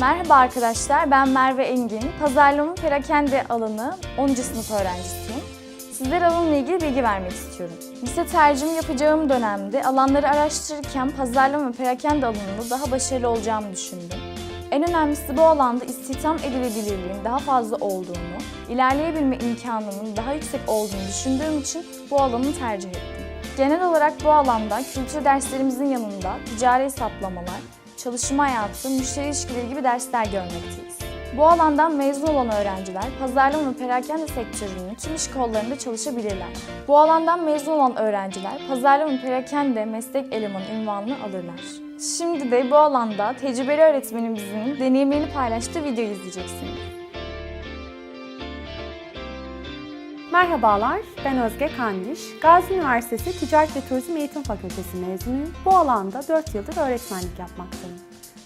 Merhaba arkadaşlar, ben Merve Engin. Pazarlama perakende alanı 10. sınıf öğrencisiyim. Sizlere alanla ilgili bilgi vermek istiyorum. Lise tercihimi yapacağım dönemde alanları araştırırken pazarlama ve perakende alanında daha başarılı olacağımı düşündüm. En önemlisi bu alanda istihdam edilebilirliğin daha fazla olduğunu, ilerleyebilme imkanının daha yüksek olduğunu düşündüğüm için bu alanı tercih ettim. Genel olarak bu alanda kültür derslerimizin yanında ticari hesaplamalar, çalışma hayatı, müşteri ilişkileri gibi dersler görmekteyiz. Bu alandan mezun olan öğrenciler pazarlama ve perakende sektörünün tüm iş kollarında çalışabilirler. Bu alandan mezun olan öğrenciler pazarlama ve perakende meslek elemanı ünvanını alırlar. Şimdi de bu alanda tecrübeli öğretmenimizin deneyimlerini paylaştığı videoyu izleyeceksiniz. Merhabalar, ben Özge Kandiş. Gazi Üniversitesi Ticaret ve Turizm Eğitim Fakültesi mezunuyum. Bu alanda 4 yıldır öğretmenlik yapmaktayım.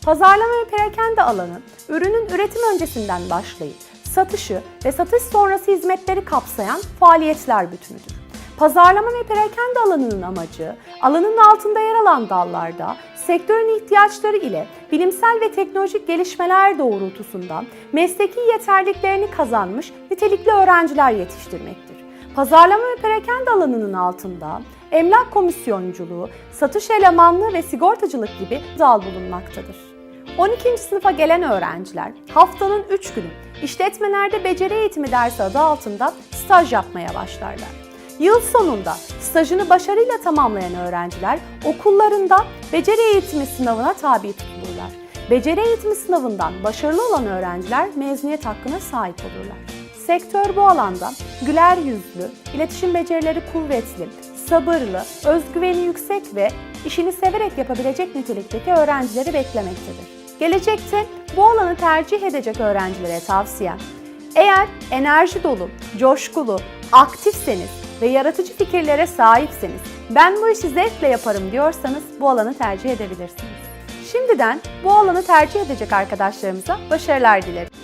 Pazarlama ve perakende alanı, ürünün üretim öncesinden başlayıp satışı ve satış sonrası hizmetleri kapsayan faaliyetler bütünüdür. Pazarlama ve perakende alanının amacı, alanın altında yer alan dallarda sektörün ihtiyaçları ile bilimsel ve teknolojik gelişmeler doğrultusunda mesleki yeterliklerini kazanmış nitelikli öğrenciler yetiştirmektir. Pazarlama ve perakende alanının altında emlak komisyonculuğu, satış elemanlığı ve sigortacılık gibi dal bulunmaktadır. 12. sınıfa gelen öğrenciler haftanın 3 günü işletmelerde beceri eğitimi dersi adı altında staj yapmaya başlarlar. Yıl sonunda stajını başarıyla tamamlayan öğrenciler okullarında beceri eğitimi sınavına tabi tutulurlar. Beceri eğitimi sınavından başarılı olan öğrenciler mezuniyet hakkına sahip olurlar. Sektör bu alanda güler yüzlü, iletişim becerileri kuvvetli, sabırlı, özgüveni yüksek ve işini severek yapabilecek nitelikteki öğrencileri beklemektedir. Gelecekte bu alanı tercih edecek öğrencilere tavsiyem, eğer enerji dolu, coşkulu, aktifseniz ve yaratıcı fikirlere sahipseniz, ben bu işi zevkle yaparım diyorsanız bu alanı tercih edebilirsiniz. Şimdiden bu alanı tercih edecek arkadaşlarımıza başarılar dilerim.